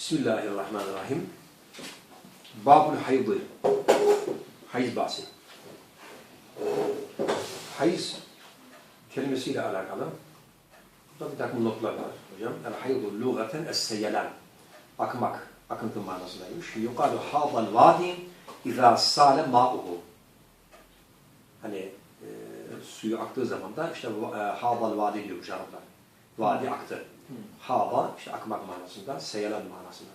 Bismillahirrahmanirrahim. Babul haydı. Hayız bahsi. Hayız kelimesiyle alakalı. Burada bir takım notlar var hocam. El haydu lugaten es-seyelan. Akmak, akıntı manasındaymış. Yukalu hadal vadi izâ sâle mâ'uhu. Hani e, suyu aktığı zaman da işte e, hadal vadi diyormuş Araplar. Vadi aktı. Hava işte akmak manasında, seyelan manasında.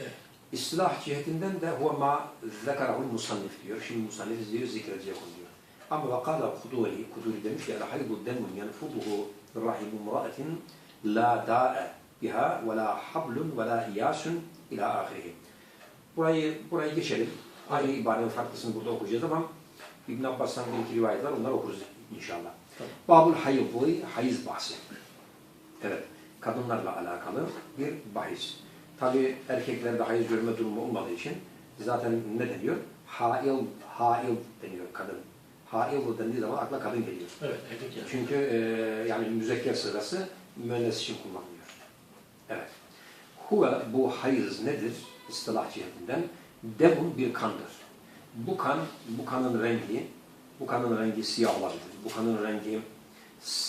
Evet. İstilah cihetinden de huve ma zekarahul musannif diyor. Şimdi musannif diyor zikredecek onu diyor. Ama ve kâle kuduri, kuduri demiş ki haydu demun yenfuduhu rahimu mura'atin la da'e biha ve la hablun ve la iyasun ila ahirihi. Burayı, burayı geçelim. Aynı ibarenin farklısını burada okuyacağız ama İbn Abbas'tan bir iki rivayet var. Onları okuruz inşallah. Babul hayıbı, hayız bahsi. Evet. Kadınlarla alakalı bir bahis. Tabi erkeklerde hayız görme durumu olmadığı için zaten ne deniyor? Hail, hail deniyor kadın. Hail dendiği zaman akla kadın geliyor. Evet, erkek yani. Çünkü e, yani müzekker sırası müennes için kullanılıyor. Evet. Huve bu hayız nedir? İstilah cihetinden demun bir kandır. Bu kan, bu kanın rengi, bu kanın rengi siyah olabilir. Bu kanın rengi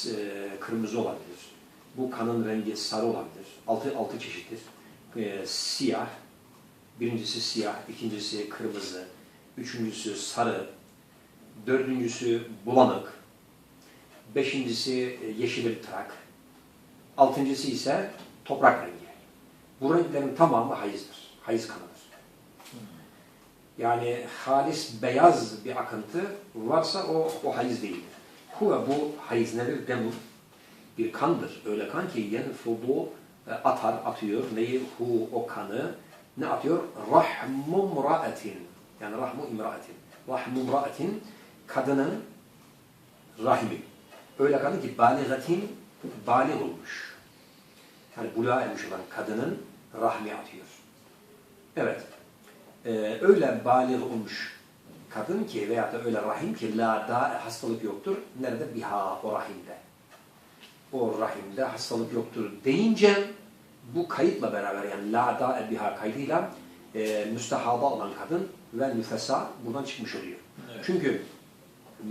e, kırmızı olabilir. Bu kanın rengi sarı olabilir. Altı, altı çeşittir. E, siyah, birincisi siyah, ikincisi kırmızı, üçüncüsü sarı, dördüncüsü bulanık, beşincisi e, yeşil bir trak, altıncısı ise toprak rengi. Bu renklerin tamamı hayızdır, hayız kanıdır. Yani halis beyaz bir akıntı varsa o, o hayız değildir. Huve bu hayız nedir? Demur. Bir kandır. Öyle kan ki yenfudu e, atar, atıyor. Neyi? Hu o kanı ne atıyor? Rahmu mraatin. Yani rahmu imraatin. Rahmu mraatin kadının rahmi. Öyle kadın ki baligatin bali olmuş. Yani buluğa ermiş olan kadının rahmi atıyor. Evet. Ee, öyle balik olmuş kadın ki veya da öyle rahim ki la da hastalık yoktur. Nerede? Biha o rahimde. O rahimde hastalık yoktur deyince bu kayıtla beraber yani la da biha kaydıyla e, müstehaba olan kadın ve nüfesa buradan çıkmış oluyor. Evet. Çünkü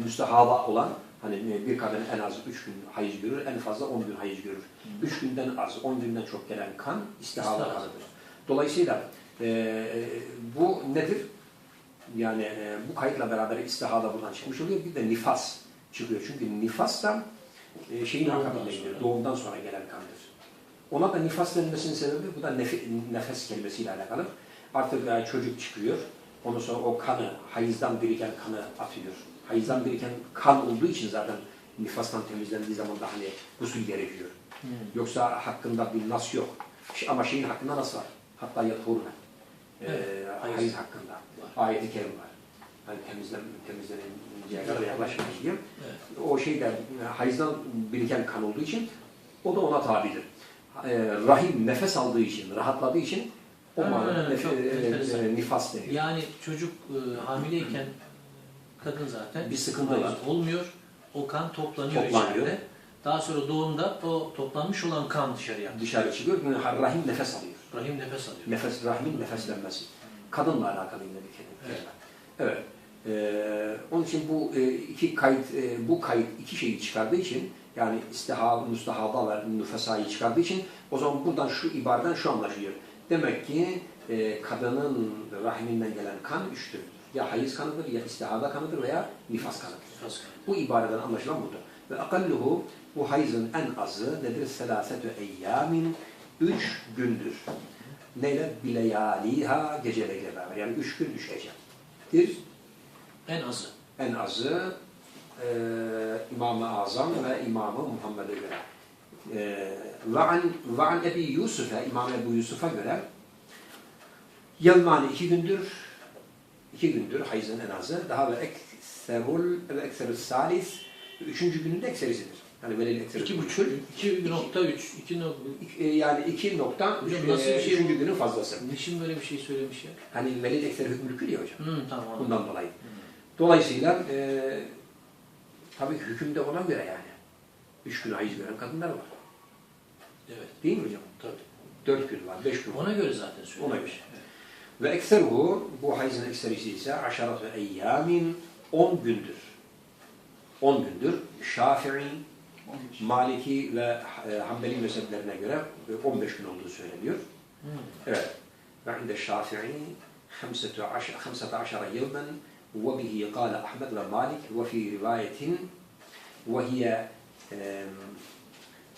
müstehaba olan hani bir kadın en az 3 gün hayız görür, en fazla 10 gün hayız görür. 3 günden az, 10 günden çok gelen kan İstihaba. kanıdır. Dolayısıyla e, bu nedir? Yani e, bu kayıtla beraber istihada buradan çıkmış oluyor. Bir de nifas çıkıyor. Çünkü nifas da e, şeyin akabinde sonra. Doğumdan sonra gelen kandır. Ona da nifas denilmesinin sebebi bu da nefi- nefes kelimesiyle alakalı. Artık e, çocuk çıkıyor. Ondan sonra o kanı, hayızdan biriken kanı atıyor. Hayızdan biriken kan olduğu için zaten nifastan temizlendiği zaman da hani gusül gerekiyor. Hmm. Yoksa hakkında bir nas yok. Ama şeyin hakkında nas var. Hatta yatırına. Ee, Evet, hayız. hayız hakkında. Ayet-i kerim var. Hani temizlen, temizleninceye kadar yaklaşmayın diye. Evet. O şeyde e, hayızdan biriken kan olduğu için o da ona tabidir. Ee, rahim nefes aldığı için, rahatladığı için o manada nefe- e, e, nifas deniyor. Yani çocuk e, hamileyken kadın zaten Bir sıkıntı var. olmuyor. O kan toplanıyor, Toplanıyor. içeride. Daha sonra doğumda o toplanmış olan kan dışarıya. Dışarı çıkıyor, rahim nefes alıyor. Rahim nefes alıyor. Nefes, rahimin nefeslenmesi. Kadınla alakalı yine bir kelime. Evet. Ee, onun için bu e, iki kayıt, e, bu kayıt iki şeyi çıkardığı için yani istihab, müstehaba ve nüfesayı çıkardığı için o zaman buradan şu ibareden şu anlaşılıyor. Demek ki e, kadının rahiminden gelen kan üç türlüdür. Ya hayız kanıdır, ya istihada kanıdır veya nifas kanıdır. Nefes kan. Bu ibareden anlaşılan budur. Ve akalluhu bu hayızın en azı nedir? Selasetü eyyamin üç gündür. Neyle? Bileyaliha geceleriyle beraber. Yani üç gün üç gecedir. En azı. En azı e, İmam-ı Azam ve İmam-ı Muhammed'e göre. E, ve an, ve an Ebi Yusuf'a, İmam Ebu Yusuf'a göre yelmani iki gündür, iki gündür hayızın en azı. Daha ve ekserul ve ekserul salis, üçüncü günün de ekserisidir. Yani velil ekserul. İki buçuk, iki nokta üç, iki nokta... E, Yani iki nokta, üç, Hocam nasıl bir şey üçüncü günün fazlası. Niçin böyle bir şey söylemiş ya? Hani velil ekseri hükmü ya hocam. Hı, tamam. Bundan dolayı. Dolayısıyla e, tabii hükümde ona göre yani. Üç gün hayız gören kadınlar var. Evet, Değil mi hocam? tabii. 4 gün var, 5 gün var. Ona göre zaten söylüyor. Ona göre. Ve ekseruhu, bu hayızın ekserisi ise aşaratü eyyamin 10 gündür. 10 gündür. Şafii, 15. Maliki ve e, Hanbeli mezheplerine göre e, 15 gün olduğu söyleniyor. Hmm. Evet. Ve inde Şafii 15 yılmen ve Malik ve fi rivayetin ve hiye e,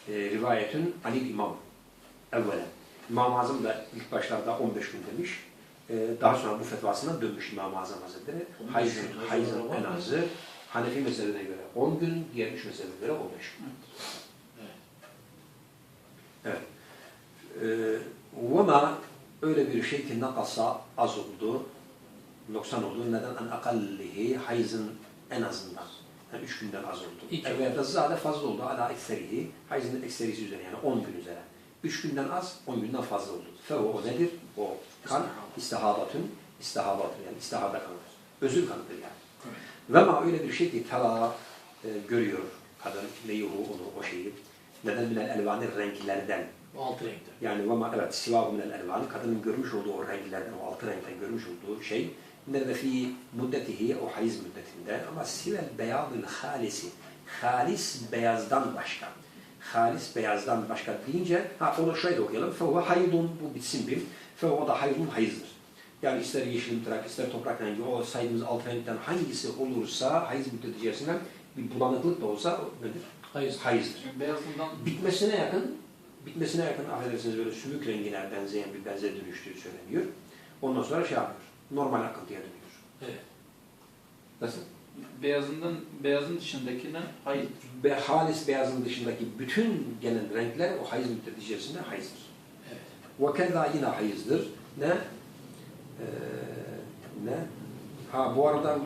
rivayetün anil imam evvelen. İmam-ı Azam da ilk başlarda 15 gün demiş. E, daha sonra bu fetvasından dönmüş İmam-ı Azam Hazretleri. 15 Hayızın, gün, hayızın hayızın en azı Hanefi mezhebine göre 10 gün, diğer üç mezhebe göre 15 gün. Evet. Vema öyle bir şey ki nakasa az oldu, noksan oldu. Neden? En akallihi hayızın en azından. Yani üç günden az oldu. Evet, da zade fazla oldu. Ala ekserihi. Hayızın ekserisi üzerine yani on gün üzerine. Üç günden az, on günden fazla oldu. Fe o nedir? O kan istihabatün, istihabatün yani istihada kanıdır. Özür kanıdır yani. Ve ma öyle bir şey ki tala e, görüyor kadın leyuhu onu o şeyi. Neden bilen elvanı renklerden. O altı renkte. Yani ve ma evet sivahu minel elvan kadının görmüş olduğu o renklerden o altı renkten görmüş olduğu şey nerede fi muddetihi o hayız müddetinde ama sivel beyadın halisi halis beyazdan başka halis beyazdan başka deyince ha onu şöyle okuyalım fehuve haydun bu bitsin bir fehuve da haydun hayızdır. Yani ister yeşil toprak, ister toprak rengi, o saydığımız alt renkten hangisi olursa hayız müddeti içerisinde bir bulanıklık da olsa nedir? Hayır. Hayızdır. Beyazından Bitmesine yakın, bitmesine yakın affedersiniz böyle sümük rengine benzeyen bir benze dönüştüğü söyleniyor. Ondan sonra şey yapıyor, normal akıntıya dönüyor. Evet. Nasıl? beyazından beyazın dışındakinden hayır. Ve halis beyazın dışındaki bütün gelen renkler o hayız müddeti içerisinde hayızdır. Evet. Ve yine hayızdır. Ne? Ee, ne? Ha bu arada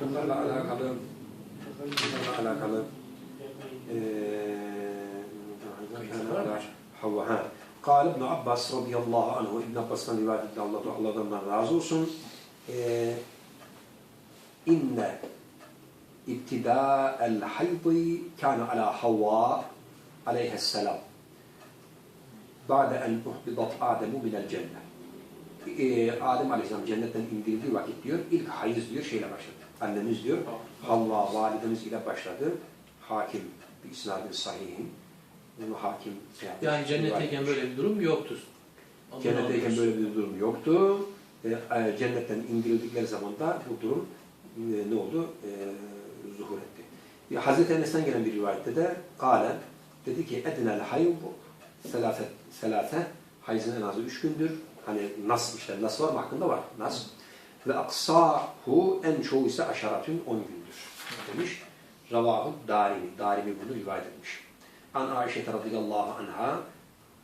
bunlarla alakalı bunlarla alakalı eee Havva ha. Kâle İbn Abbas radıyallahu anhu İbn Abbas'tan rivayet etti Allah Allah'tan razı olsun. Eee inne ibtidâ'el haydi kâne alâ Havva aleyhisselam. Ba'de en uhbidat Ademu minel cennet. Ee, Adem Aleyhisselam cennetten indirildiği vakit diyor, ilk hayız diyor şeyle başladı. Annemiz diyor, Havva validemiz ile başladı. Hakim, bir isnadın sahihin. Hakim şey yapmış, Yani cennetteyken böyle bir durum yoktur. Allah Cennetteyken böyle bir durum yoktu. E, e, cennetten indirildikleri zaman da bu durum e, ne oldu? E, zuhur etti. E, Hazreti Enes'ten gelen bir rivayette de Kale dedi ki ednel hayb selase, selase hayızın en azı üç gündür. Hani nas işte nas var mı hakkında var nas. Ve aksahu en çoğu ise aşaratün on gündür demiş. Ravahu Darimi. Darimi bunu rivayet etmiş an Ayşe radıyallahu anha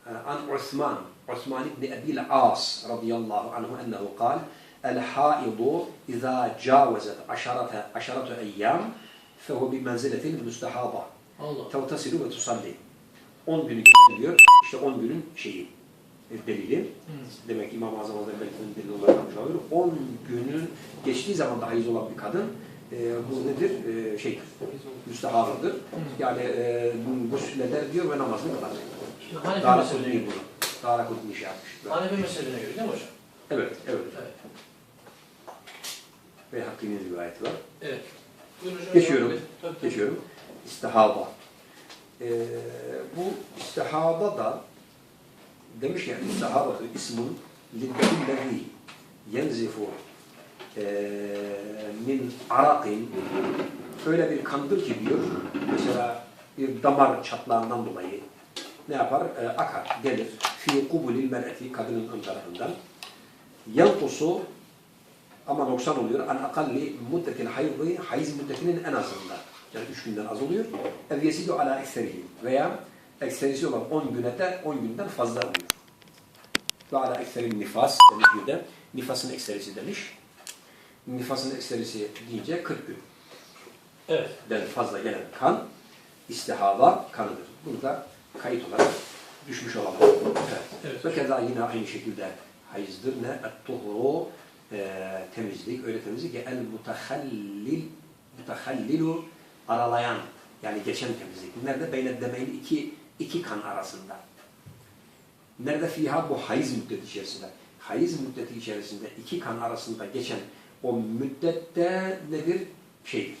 eh, an Osman Osman ibn Ebil As radıyallahu anhu ennehu kal El-haidu izâ cavazet aşarata, aşaratu eyyâm fehu bi menziletil müstehaba tevtasilu ve tusalli 10 günü geçer diyor. İşte 10 günün şeyi delili. Hı. Demek ki İmam-ı Azam Hazretleri belki bunun delili olarak almış olabilir. 10 günün geçtiği zaman da hayız olan bir kadın e, bu nedir? E, şey, müstehadıdır. Yani e, gusleder diyor ve namazını kılar. Hanefi mezhebine göre. bunu. Dara Kutni şey yapmış. Hanefi mezhebine göre değil mi hocam? Evet, evet. Evet. Ve Hakkı'nın rivayeti var. Evet. Buyurun hocam. Geçiyorum. Tabii, tabii. Geçiyorum. İstihada. Ee, bu istihada da demiş ya istihada ismun liddellezi yenzifu min arakin öyle bir kandır ki diyor mesela bir damar çatlağından dolayı ne yapar? Ee, akar, gelir. Fi kubulil mer'eti kadının ön tarafından. Yankusu ama noksan oluyor. An akalli muddetil haydı hayız müddetinin en azından. Yani üç günden az oluyor. Ev yesidu ala ekserihi. Veya ekserisi olan 10 güne de 10 günden fazla oluyor. Ve ala ekserin nifas demiş bir de. Nifasın ekserisi demiş. Nifasın ekserisi deyince 40 gün. Evet. Den fazla gelen kan istihada kanıdır. Bunu da kayıt olarak düşmüş olalım. Evet. Evet. Ve keza yine aynı şekilde hayızdır. Ne? Et-tuhru e, temizlik. Öyle temizlik ki el mutahallil mutahallilu aralayan yani geçen temizlik. Nerede? Beyned demeyin iki, iki kan arasında. Nerede fiha bu hayız müddeti içerisinde. Hayız müddeti içerisinde iki kan arasında geçen o müddette nedir? Şeydir.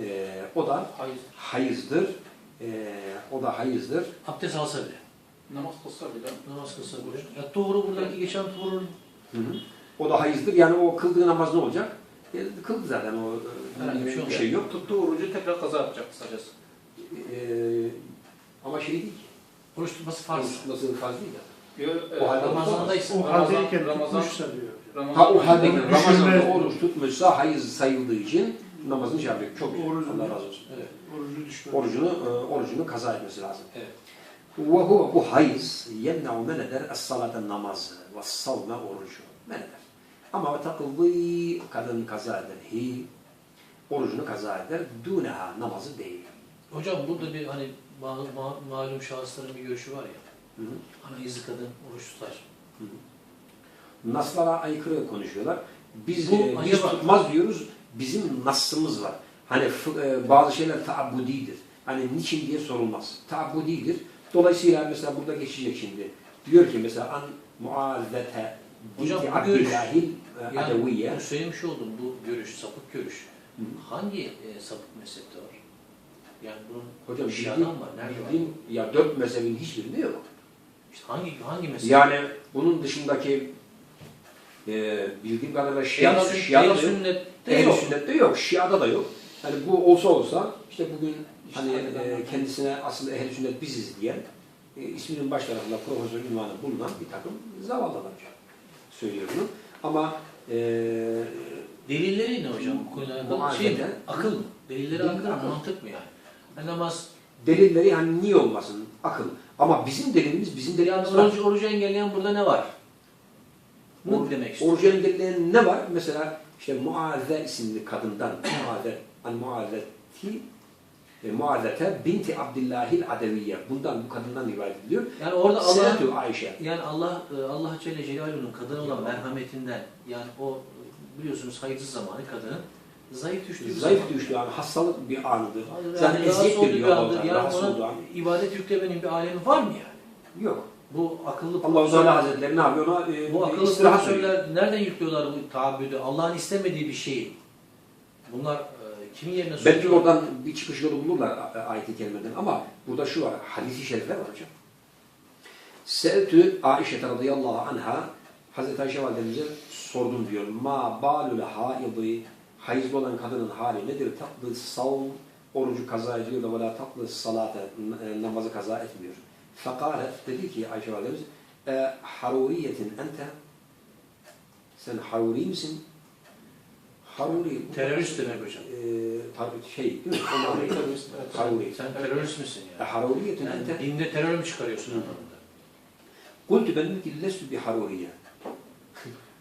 Ee, o da Hayız. hayızdır. Ee, o da hayızdır. Abdest alsa bile. Namaz kılsa bile. Namaz kılsa bile. Ya doğru buradaki geçen doğru. Hı hı. O da hayızdır. Yani o kıldığı namaz ne olacak? E, kıldı zaten o e, Herhangi bir şey şey yok. Tuttuğu orucu tekrar kaza yapacak kısacası. Ee, ama şey değil ki. Oruç tutması farz. Oruç tutması farz değil ya. Yo, O halde Ramazan'daysa. O Ramazan- haldeyken tutmuşsa diyor. Ramazan Ha o halde Ramazan'da oruç tutmuşsa hayız sayıldığı için namazını şey yapıyor. Çok güzel. Orucunu- Allah razı olsun. Evet. Orucu düşmüş. Orucunu, e, orucunu kaza etmesi lazım. Evet. Ve huve bu hayız yemne'u men eder es-salate namazı ve savme orucu. Men eder. Ama ve takıldı kadın kaza eder. Hi orucunu kaza eder. Duneha namazı değil. Hocam burada bir hani ma- ma- malum şahısların bir görüşü var ya. Hı hı. Ana izli kadın oruç tutar. Naslara aykırı konuşuyorlar. Biz, Bu e, biz tutmaz diyoruz. Bizim nasımız var. Hani e, bazı şeyler taabbudidir. Hani niçin diye sorulmaz. Taabbudidir. Dolayısıyla mesela burada geçecek şimdi. Diyor ki mesela an muazzete Hocam bu görüş- Yani söylemiş olduğum bu görüş, sapık görüş. Hı. Hangi e, sapık mezhepte var? Yani bunun Hocam Şia'dan bildiğim, var. Nerede var? bildiğim ya dört mezhebin hiçbirinde yok. İşte hangi hangi mezhep? Yani bunun dışındaki e, bildiğim kadarıyla Şia'da, sünnet- Şia'da ehl-i da yok. sünnette yok. sünnette yok, Şia'da da yok. Hani bu olsa olsa işte bugün hani e, kendisine aslında ehl sünnet biziz diyen e, isminin baş tarafında profesör ünvanı bulunan bir takım zavallılar söylüyor bunu. Ama e, Delilleri ne hocam bu alakalı? Şey mi? Akıl mı? Delilleri Delil akıl akıl. Mantık mı yani? Yani namaz, delilleri hani niye olmasın? Akıl. Ama bizim delilimiz bizim yani delilimiz var. orucu, orucu engelleyen burada ne var? Bu demek istiyorum. Engelleyen ne var? Mesela işte Muazze isimli kadından Muazze, an Muazzeti e, Muazzete binti Abdillahil Adeviye. Bundan bu kadından rivayet ediliyor. Yani orada Allah Senetü Ayşe. yani Allah e, Allah Celle Celaluhu'nun kadına olan merhametinden yani o biliyorsunuz hayırsız zamanı kadının zayıf düştüğü Zayıf zaman. düştüğü an hastalık bir anıdır. Yani Zaten eziyet veriyor. Yani ona ibadet yüklemenin bir alemi var mı yani? Yok. Bu akıllı Allah-u Teala Hazretleri ne yapıyor? Ona e, Bu akıllı profesörler nereden yüklüyorlar bu taabbüdü? Allah'ın istemediği bir şeyi. Bunlar e, kimin yerine Belki sokuyor? oradan bir çıkış yolu bulurlar ayet-i kerimeden ama burada şu var, hadisi şerifler var hocam. Se'tü Aişe radıyallahu anha Hazreti Ayşe validemize sordum diyor. Ma balul haidi hayızlı olan kadının hali nedir? Tatlı savun orucu kaza ediyor da ve la tatlı salate n- namazı kaza etmiyor. Fekalet dedi ki Ayşe validemiz e, haruriyetin ente sen haruri misin? Haruri. Terörist demek hocam. E, tabii şey değil mi? Terörist. Haruri. Sen terörist misin E, yani? haruriyetin yani ente. dinde terör mü çıkarıyorsun anlamında? Kultu ben dedim ki lestu bir haruriye.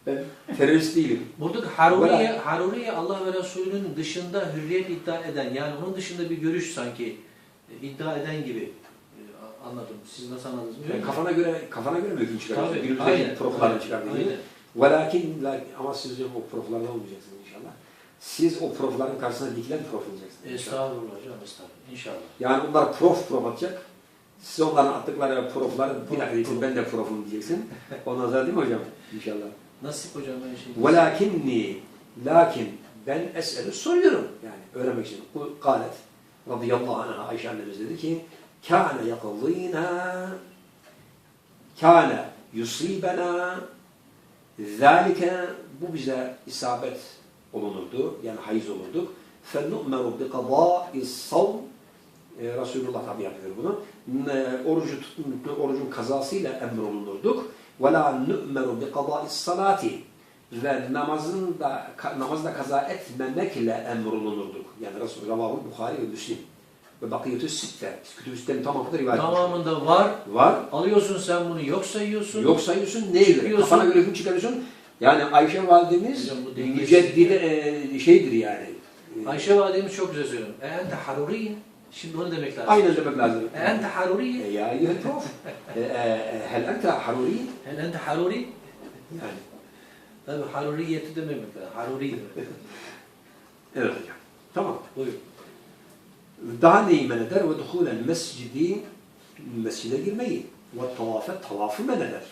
ben terörist değilim. Buradaki Haruriye, Haruriye Allah ve Resulü'nün dışında hürriyet iddia eden, yani onun dışında bir görüş sanki e, iddia eden gibi e, anladım. Siz nasıl anladınız Yani kafana göre kafana göre mi hüküm çıkarıyorsun? Tabii, Birbirine aynen. proflarını. Aynen. Velakin la- ama siz diyorum o proflardan olmayacaksınız inşallah. Siz o profların karşısına dikilen prof olacaksınız. inşallah. Estağfurullah hocam, estağfurullah. İnşallah. Yani onlar prof prof atacak. Siz onların attıkları profları bir dakika ben de profum diyeceksin. Ondan sonra değil mi hocam? İnşallah. Nasip hocam ben şey. Velakinni lakin ben es'elü soruyorum yani öğrenmek için. Bu galet radıyallahu anh'a Ayşe annemiz dedi ki kâne yakıllînâ kâne yusîbenâ zâlike bu bize isabet olunurdu yani hayız olurduk فَنُؤْمَرُ بِقَضَاءِ الصَّوْمِ e, Resulullah tabi yapıyor bunu. Ne, orucu tutmak, orucun kazasıyla emrolunurduk. وَلَا نُؤْمَرُ بِقَضَاءِ الصَّلَاتِ Ve namazın da, ka- namazda kaza etmemekle emrolunurduk. Yani Resul Ravahu Bukhari ve Müslim. Ve bakiyetü sitte. Kütüb-ü sittenin tamamında rivayet. Tamamında var. Var. Alıyorsun sen bunu yok sayıyorsun. Yok sayıyorsun neye göre? Kafana göre hüküm çıkarıyorsun. Yani Ayşe validemiz müceddide e, şeydir yani. E, Ayşe validemiz çok güzel söylüyor. E ente haruriye. Şimdi onu demek lazım. Aynen demek lazım. E ente haruriye. Ya eyyühel prof. E, e, Hel ente haruri? Hel ente haruri. Yani. Tabii haruriyeti dememek lazım. Haruri demek. Evet hocam. Tamam. Buyur. Daha neyi men eder? Ve duhulen mescidi mescide girmeyi. Ve tavafe tavafı men eder.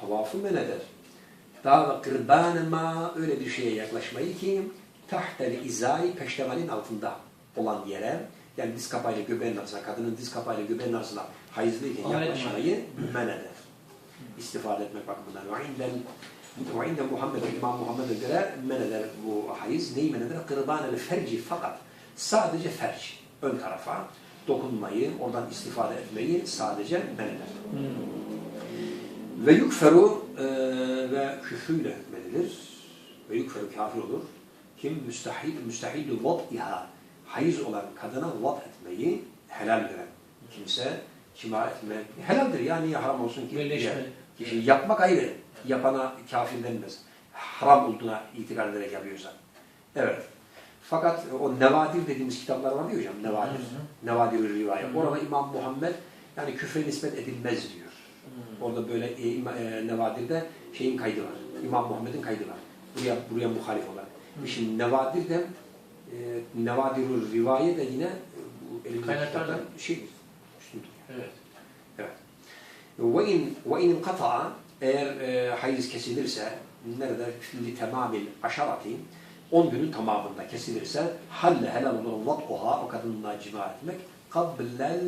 Tavafı men eder. Daha ve kırbâne ma öyle bir şeye yaklaşmayı ki tahtel izai peştemalin altında olan yere yani diz kapağıyla göbeğin arasına, kadının diz kapağıyla göbeğin arasına hayızlıyken yaklaşmayı men eder. İstifade etmek bakımından. Ve inde Muhammed, İmam Muhammed'e göre men eder bu hayız. Neyi men eder? Kırbânel ferci fakat. Sadece ferç. Ön tarafa dokunmayı, oradan istifade etmeyi sadece men eder. Ve yukferu e, ve küfrüyle hükmedilir. Ve yukferu kafir olur. Kim müstahil, müstahil vat'iha hayız olan kadına vat etmeyi helal gören kimse kima etmek helaldir yani niye haram olsun ki? Birleşme. Yapmak ayrı. Yapana kafir denmez. Haram olduğuna itikad ederek yapıyorsa. Evet. Fakat o nevadir dediğimiz kitaplar var ya hocam. Nevadir. Nevadir rivayet. Hı hı. Orada İmam Muhammed yani küfre nispet edilmez diyor. Orada böyle e, e, Nevadir'de şeyin kaydı var. İmam Muhammed'in kaydı var. Buraya buraya muhalif olarak. Şimdi Nevadir de e, Nevadirul Rivaye de yine e, Kaynaklardan. şey üstündür. Evet. Ve in ve in kata eğer e, hayız kesilirse nerede li tamamil aşarati 10 günün tamamında kesilirse halle helal olur vat'uha o kadınla cima etmek kablel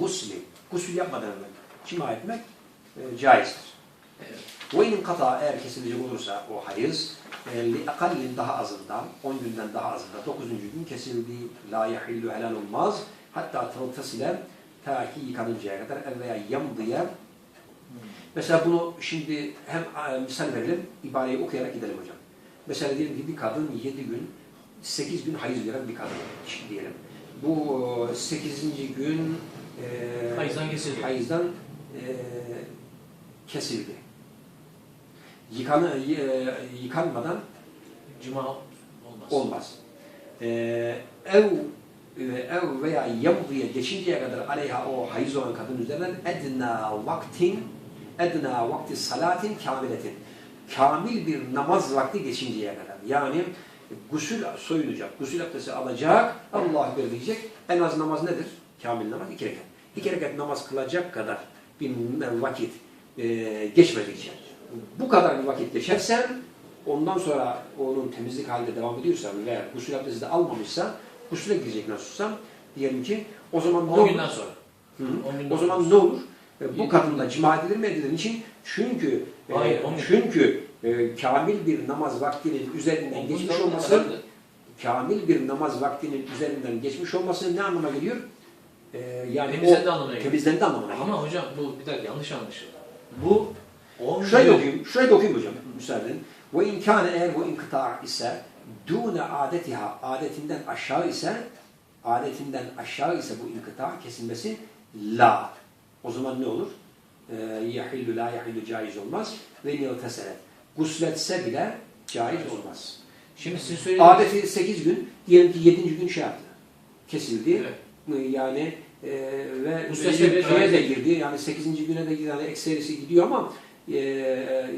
gusli gusül yapmadan evvel cima etmek e, caizdir. Ve in kata eğer kesilecek olursa o hayız e, li akallin daha azından 10 günden daha azından 9. gün kesildiği la yahillu helal olmaz hatta tavtasile ta ki yıkanıncaya kadar ev veya yamdıya Mesela bunu şimdi hem e, misal verelim, ibareyi okuyarak gidelim hocam. Mesela diyelim ki bir kadın 7 gün, 8 gün hayız gören bir kadın kişi diyelim. Bu 8. gün e, Hayızdan kesildi. hayızdan, e, kesildi. Yıkanı, e, yıkanmadan Cuma olmaz. olmaz. Ee, ev e, ev veya yamdıya geçinceye kadar aleyha o hayız olan kadın üzerinden edna vaktin edna vakti salatin kamiletin kamil bir namaz vakti geçinceye kadar yani gusül soyunacak, gusül abdesti alacak, Allah belirleyecek. En az namaz nedir? Kamil namaz iki rekat. İki rekat namaz kılacak kadar bir vakit e, geçmedikçe bu kadar bir vakit geçersen ondan sonra onun temizlik halinde devam ediyorsa veya gusül abdesti de almamışsa gusüle girecek nasılsa diyelim ki o zaman ne 10 olur? günden sonra. Hı hı. 10 günden O zaman ne olur? E, Bu kadınla cima edilir mi edilir için? Çünkü Hayır, on gün. çünkü e, kamil bir namaz vaktinin üzerinden geçmiş olması kamil bir namaz vaktinin üzerinden geçmiş olması ne anlama geliyor? E, yani Temizlendi o anlamına geliyor. temizlendi anlamına geliyor. Ama hocam bu bir dakika yanlış anlaşıldı. Bu 10 Şurayı da gün okuyayım, da okuyayım hocam müsaade edin. Ve imkanı eğer bu inkıta ise dûne adetiha adetinden aşağı ise adetinden aşağı ise bu inkıta kesilmesi la. O zaman ne olur? Ee, yahillu la yahillu caiz olmaz. Ve nilteselet. Gusletse bile caiz olmaz. Şimdi siz söylediğiniz Adeti 8 gün, diyelim ki 7. gün şey yaptı. Kesildi. Evet. Yani e, ve caiz de girdi. Yani 8. güne de yani ekserisi gidiyor ama e,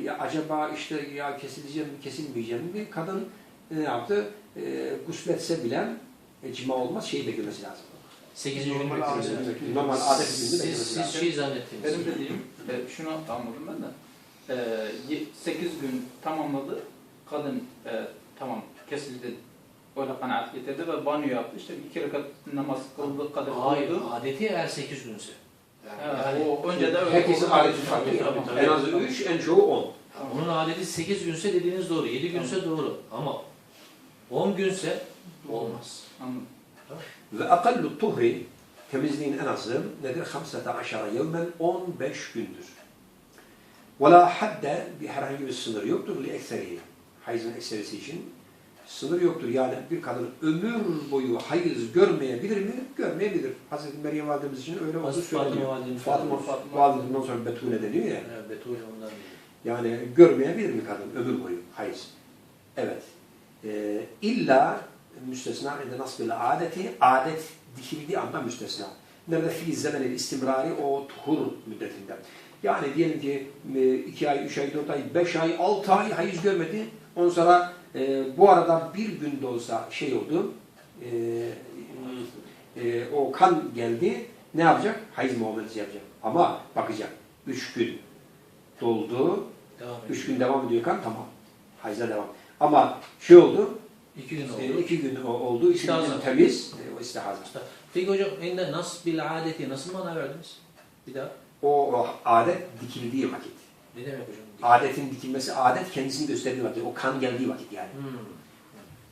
ya acaba işte ya kesileceğim mi kesilmeyeceğim mi? Kadın ne yaptı? E, gusletse bile e, cima olmaz. Şeyi beklemesi lazım. 8. gün Normal beklemesi adet. lazım. Normal adet Siz, siz şey zannettiniz. Benim dediğim, e, şunu anladım ben de. E, 8 gün tamamladı. Kadın e, tamam kesildi. Öyle kanaat getirdi ve banyo yaptı. İşte iki rekat namaz kıldı, kadın Hayır, kıldı. adeti eğer 8 günse. Ha, o önce de öyle Herkesin oldu. adeti farklı. En az 3, en çoğu 10. Onun adeti 8 günse dediğiniz doğru, 7 günse doğru. Ama 10 günse olmaz. Anladım. Ve akallu tuhri temizliğin en azı nedir? 15 yevmen 15 gündür. Ve la hadde bir herhangi bir sınır yoktur li ekseri. Hayızın ekserisi için sınır yoktur. Yani bir kadın ömür boyu hayız görmeyebilir mi? Görmeyebilir. Hazreti Meryem validemiz için öyle olduğu söyleniyor. Fatıma validemiz- Fatıma, Fatıma- validemizden sonra Betule deniyor ya. Evet, Betül ondan. Yani görmeyebilir mi kadın ömür boyu hayız? Evet. Ee, illa müstesna inde nasbil adeti, adet dikildiği anda müstesna. Nerede fi zemenil istimrari o tuhur müddetinde. Yani diyelim ki e, iki ay, üç ay, dört ay, beş ay, altı ay hayız görmedi. Ondan sonra e, bu arada bir gün de olsa şey oldu, e, e, o kan geldi. ne yapacak? Hayız muamelesi yapacak. Ama bakacak. Üç gün doldu. Devam Üç ediyor. gün devam ediyor kan tamam. Hayza devam. Ama şey oldu. İki gün e, oldu. iki gün o- oldu. İki gün İstihaza. temiz. e, O istihaza. Peki hocam ende nas bil adeti nasıl mana verdiniz? Bir daha. O, o adet dikildiği vakit. Ne demek hocam? Adetin dikilmesi, adet kendisini gösterdiği vakit. O kan geldiği vakit yani. Hmm.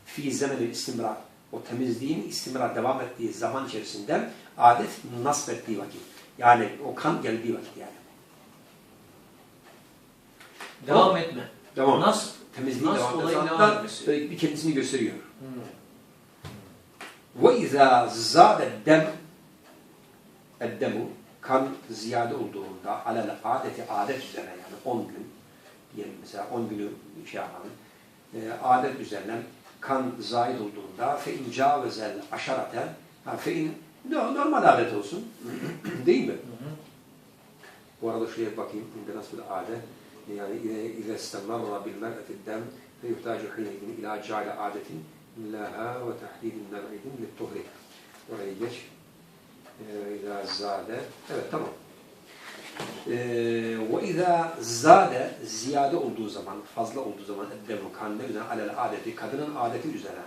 Fi zemenil istimrar. O temizliğin istimrar devam ettiği zaman içerisinde adet nasp ettiği vakit. Yani o kan geldiği vakit yani. Devam etme. Devam. Nas temizliği Nas devam edeceğiz. Hatta bir kendisini gösteriyor. Ve izâ zâdet dem eddemu kan ziyade olduğunda alel adeti adet üzerine yani 10 gün diyelim mesela 10 günü şey yapalım. E, adet üzerinden kan zahid olduğunda fe in cavezel aşaraten ha fe in normal adet olsun. Değil mi? Bu arada şuraya bakayım. Nasıl bir adet? yani İzestemam olabilmen etiddem ve yuhtacı hineydin ila cale adetin illaha ve tahdidin nev'idin littuhri. Orayı geç. Ee, İlâ zâde. Evet tamam. Ee, ve izâ zâde ziyade olduğu zaman, fazla olduğu zaman eddemu kan ne üzerine alel adeti, kadının adeti üzerine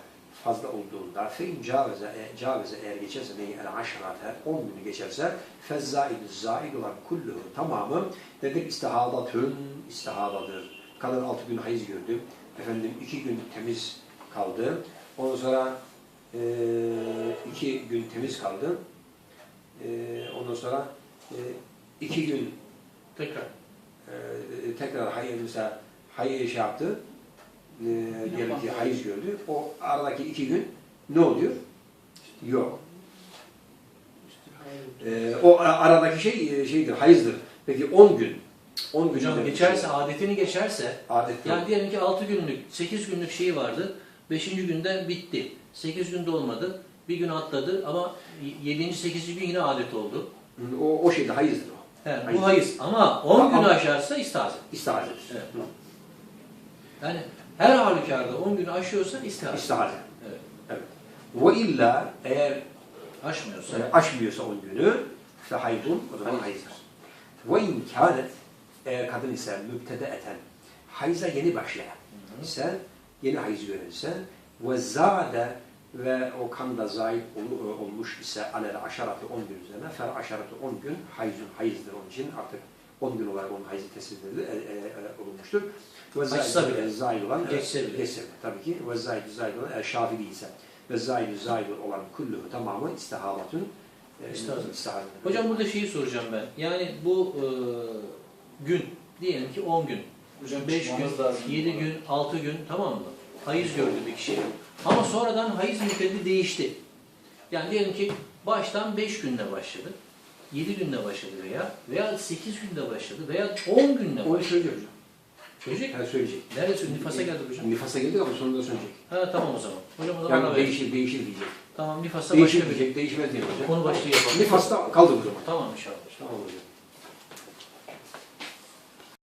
fazla olduğunda fein cavize, e, cavize eğer geçerse neyi el aşarate 10 günü geçerse fezzaid zaid olan kulluhu tamamı dedik istihadatün istihadadır. Kadın 6 gün hayız gördü. Efendim 2 gün temiz kaldı. Ondan sonra 2 gün temiz kaldı. E, ondan sonra 2 gün Tekrar. e, tekrar hayır mesela hayır şey yaptı. E, diyelim ki hayız gördü. O aradaki iki gün ne oluyor? Yok. E, o aradaki şey e, şeydir, hayızdır. Peki 10 gün. 10 gün Hocam geçerse, adetini geçerse, adet yani diyelim ki 6 günlük, 8 günlük şeyi vardı, 5. günde bitti. 8 günde olmadı, bir gün atladı ama 7. 8. gün yine adet oldu. O, o şeyde hayızdır o. Hayır. bu hayız ama 10 Ama- günü aşarsa istihazet. İstihazedir. Evet. Yani her halükarda 10 günü aşıyorsa istihazet. İstihaze. Evet. Evet. Ve illa eğer Aşmıyorsa. Yani aşmıyorsa 10 günü işte haydun o zaman Hayız. hayızdır. Ve imkanet eğer kadın ise mübtede eten hayza yeni başlayan ise yeni hayız gören ise ve zade ve o kanda zayıf ol- olmuş ise alel aşaratı 10 gün üzerine fer aşaratı 10 gün hayızın hayızdır onun için artık 10 gün olarak onun hayızı tespit edildi, e, e, e, olunmuştur. Ve bile, zayid olan geçse bile. geçse bile tabii ki ve zayid zayid olan eğer şafi ise ve zayid zayid olan kulluhu tamamı istihalatun e, istihaze. Hocam burada şeyi soracağım ben. Yani bu e, gün, diyelim ki 10 gün, Hocam 5 çıkmamız gün, lazım. 7 gün, 6 gün tamam mı? Hayız gördü bir kişi. Ama sonradan hayız müddeti değişti. Yani diyelim ki baştan 5 günde başladı. 7 günde başladı veya veya 8 günde başladı veya 10 günde başladı. söylüyor hocam. Söyleyecek mi? Söyleyecek. Nerede söyledi? Nifasa geldi hocam. Nifasa geldik ama sonunda söyleyecek. Ha tamam o zaman. Hocam o zaman Yani değişir, değişir diyecek. Tamam nifasa Değişir başka diyecek, değişmez diyecek hocam. konu başlığı yapalım. Nifasta kaldık o zaman. Tamam inşallah. Tamam hocam.